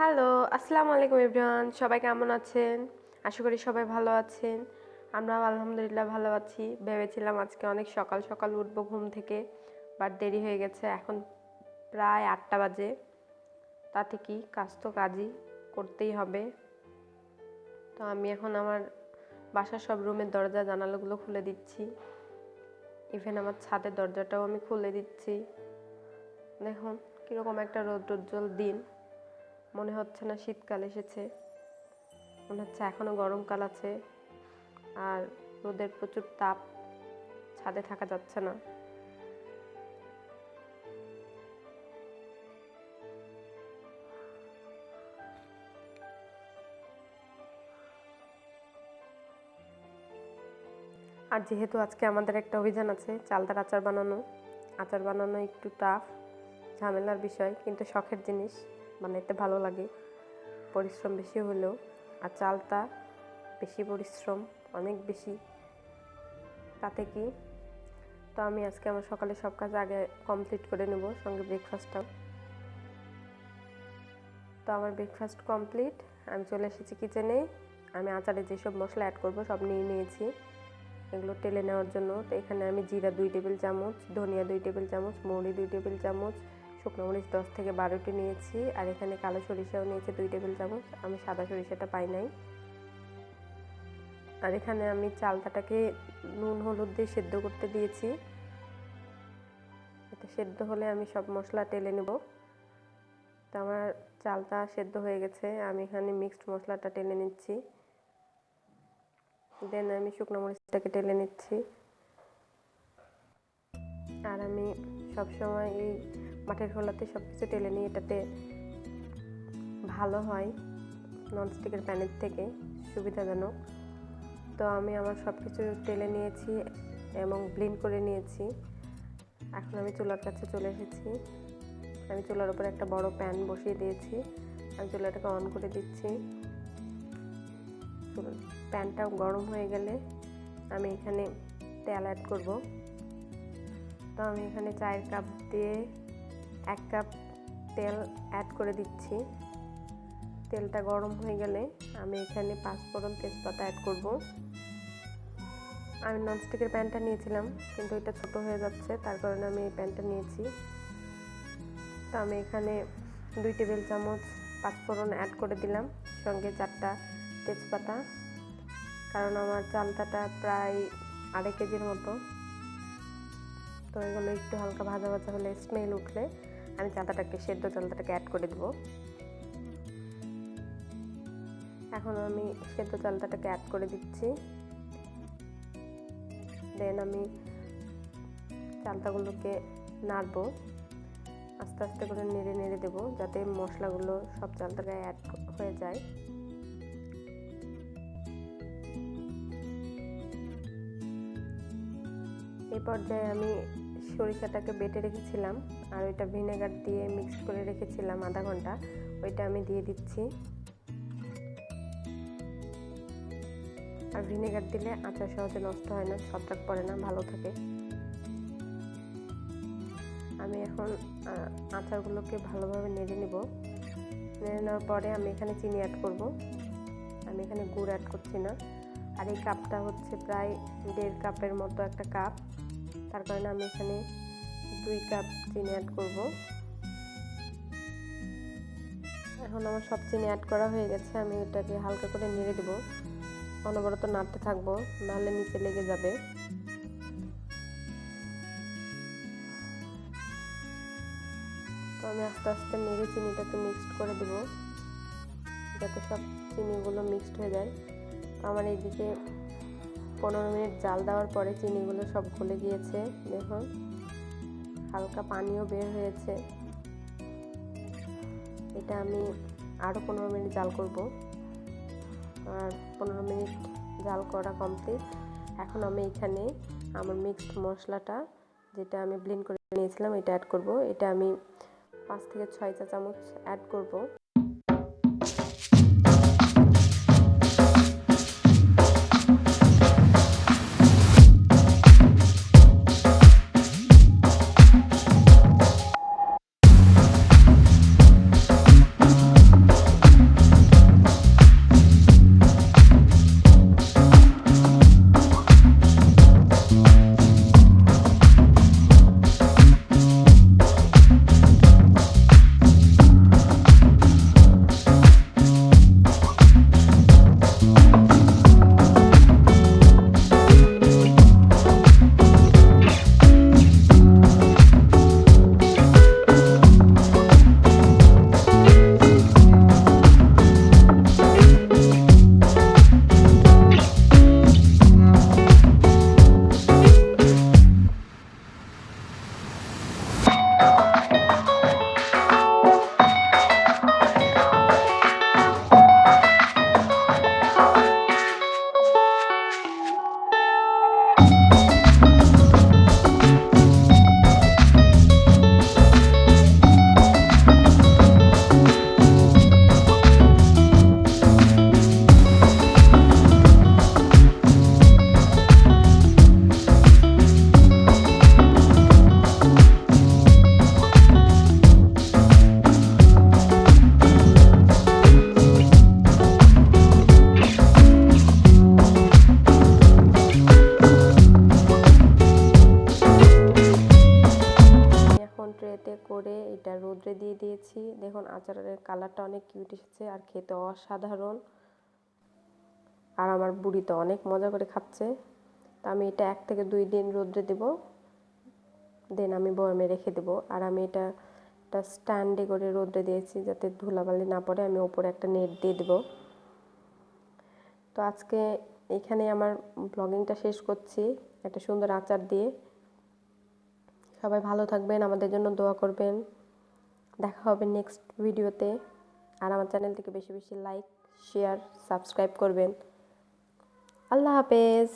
Hello আসসালামু আলাইকুম everyone. সবাই কেমন আছেন? আশা করি সবাই ভালো আছেন। আমরাও আলহামদুলিল্লাহ ভালো আছি। ভেবেছিলাম আজকে অনেক সকাল সকাল উঠবো ঘুম থেকে বাট দেরি হয়ে গেছে। এখন প্রায় আটটা বাজে। তাতে কি কাজ তো কাজই করতেই হবে। তো আমি এখন আমার বাসার সব রুমের দরজা, জানালাগুলো খুলে দিচ্ছি। ইভেন আমার ছাদের দরজাটাও আমি খুলে দিচ্ছি। দেখুন, কীরকম একটা রৌদ্রোজ্জ্বল দিন। মনে হচ্ছে না শীতকাল এসেছে। মনে হচ্ছে এখনও গরমকাল আছে আর রোদের প্রচুর তাপ ছাদে থাকা যাচ্ছে না। আর যেহেতু আজকে আমাদের একটা অভিযান আছে, চালতার আচার বানানো আচার বানানো একটু টাফ ঝামেলার বিষয়, কিন্তু শখের জিনিস। বানাইতে ভালো লাগে। পরিশ্রম বেশি হলেও। আর চালটা বেশি পরিশ্রম, অনেক বেশি। তাতে কি? তো আমি আজকে আমার সকালে সব কাজ আগে কমপ্লিট করে নেব, সঙ্গে ব্রেকফাস্টটাও তো আমার ব্রেকফাস্ট কমপ্লিট আমি চলে এসেছি কিচেনে আমি আচারে যেসব মশলা অ্যাড করব সব নিয়ে নিয়েছি। এগুলো টেলে নেওয়ার জন্য। তো এখানে আমি জিরা দুই টেবিল চামচ, ধনিয়া দুই টেবিল চামচ, মৌরি দুই টেবিল চামচ শুকনো মরিচ দশ থেকে বারোটি নিয়েছি, আর এখানে কালো সরিষাও নিয়েছি দুই টেবিল চামচ। আমি সাদা সরিষাটা পাই নাই। আর এখানে আমি চালতাটাকে নুন, হলুদ দিয়ে সেদ্ধ করতে দিয়েছি। এটা সেদ্ধ হলে আমি সব মশলা টেলে নেব। তো আমার চালটা সেদ্ধ হয়ে গেছে, আমি এখানে মিক্সড মশলাটা টেলে নিচ্ছি। দেন আমি শুকনো মরিচটাকে টেলে নিচ্ছি। আর আমি সবসময় এই মাটির খোলাতে সব কিছু টেলে নিই এটাতে ভালো হয় ননস্টিকের প্যানের থেকে, সুবিধাজনক। তো আমি আমার সব কিছু টেলে নিয়েছি এবং ব্লিন করে নিয়েছি। এখন আমি চুলার কাছে চলে এসেছি। আমি চুলার উপরে একটা বড় প্যান বসিয়ে দিয়েছি। আমি চুলাটাকে অন করে দিচ্ছি। প্যানটাও গরম হয়ে গেলে আমি এখানে তেল অ্যাড করব। তো আমি এখানে চায়ের কাপ দিয়ে এক কাপ তেল অ্যাড করে দিচ্ছি। তেলটা গরম হয়ে গেলে আমি এখানে পাঁচফোড়ন তেজপাতা অ্যাড করব। আমি ননস্টিকের প্যানটা নিয়েছিলাম, কিন্তু এটা ছোট হয়ে যাচ্ছে, তার কারণে আমি এই প্যানটা নিয়েছি। তো আমি এখানে দুই টেবিল চামচ পাঁচফোড়ন অ্যাড করে দিলাম, সঙ্গে চারটা তেজপাতা। কারণ আমার চালতাটা প্রায় আড়াই কেজির মতো। তো এগুলো একটু হালকা ভাজা ভাজা হলে স্মেল উঠলে আমি চালতাটাকে, সেদ্ধ চালতাটাকে অ্যাড করে দেব। এখন আমি সেদ্ধ চালতাটাকে অ্যাড করে দিচ্ছি। দেন আমি চালতাগুলোকে নাড়বো। আস্তে আস্তে করে নেড়ে নেড়ে দেবো, যাতে মশলাগুলো সব চালতাটা অ্যাড হয়ে যায়। এই পর্যায়ে আমি সরিষাটাকে বেটে রেখেছিলাম আর ওইটা ভিনেগার দিয়ে মিক্স করে রেখেছিলাম আধা ঘণ্টা, ওইটা আমি দিয়ে দিচ্ছি। আর ভিনেগার দিলে আচার সহজে নষ্ট হয় না ছত্রাক পড়ে না, ভালো থাকে। আমি এখন আচারগুলোকে ভালোভাবে নেড়ে নেব। নেড়ে নেওয়ার পরে আমি এখানে চিনি অ্যাড করব। আমি এখানে গুড় অ্যাড করছি না। আর এই কাপটা হচ্ছে প্রায় দেড় কাপের মতো একটা কাপ তার কারণে আমি এখানে দুই কাপ চিনি অ্যাড করব। এখন আমার সব চিনি অ্যাড করা হয়ে গেছে, আমি এটাকে হালকা করে নেড়ে দেবো। অনবরত নাড়তে থাকব, নাহলে নিচে লেগে যাবে। তো আমি আস্তে আস্তে নেড়ে চিনিটাকে মিক্সড করে দেব, যাতে সব চিনিগুলো মিক্সড হয়ে যায়। আমার এইদিকে পনেরো মিনিট জাল দেওয়ার পরে চিনিগুলো সব গলে গিয়েছে, দেখুন। হালকা পানিও বের হয়েছে। এটা আমি আরও পনেরো মিনিট জাল করব। আর পনেরো মিনিট জাল করা কমপ্লিট এখন আমি এখানে আমার মিক্সড মশলাটা, যেটা আমি ব্লেন্ড করে নিয়েছিলাম, এটা অ্যাড করব। এটা আমি পাঁচ থেকে ছয় চা চামচ অ্যাড করব। দেখুন, আচারের কালারটা অনেক কিউট এসেছে আর খেতে অসাধারণ। আর আমার বুড়ি তো অনেক মজা করে খাচ্ছে। তো আমি এটা এক থেকে দুই দিন রোদ্রে দেব। দেন আমি বয়ামে রেখে দেবো। আর আমি এটা একটা স্ট্যান্ডে করে রোদ্রে দিয়েছি যাতে ধুলাবালি না পড়ে। আমি ওপরে একটা নেট দিয়ে দেবো। তো আজকে এখানে আমার ব্লগিংটা শেষ করছি। একটা সুন্দর আচার দিয়ে। সবাই ভালো থাকবেন। আমাদের জন্য দোয়া করবেন। দেখা হবে নেক্সট ভিডিওতে আর আমার চ্যানেলটিকে বেশি বেশি লাইক শেয়ার সাবস্ক্রাইব করবেন। আল্লাহ হাফেজ।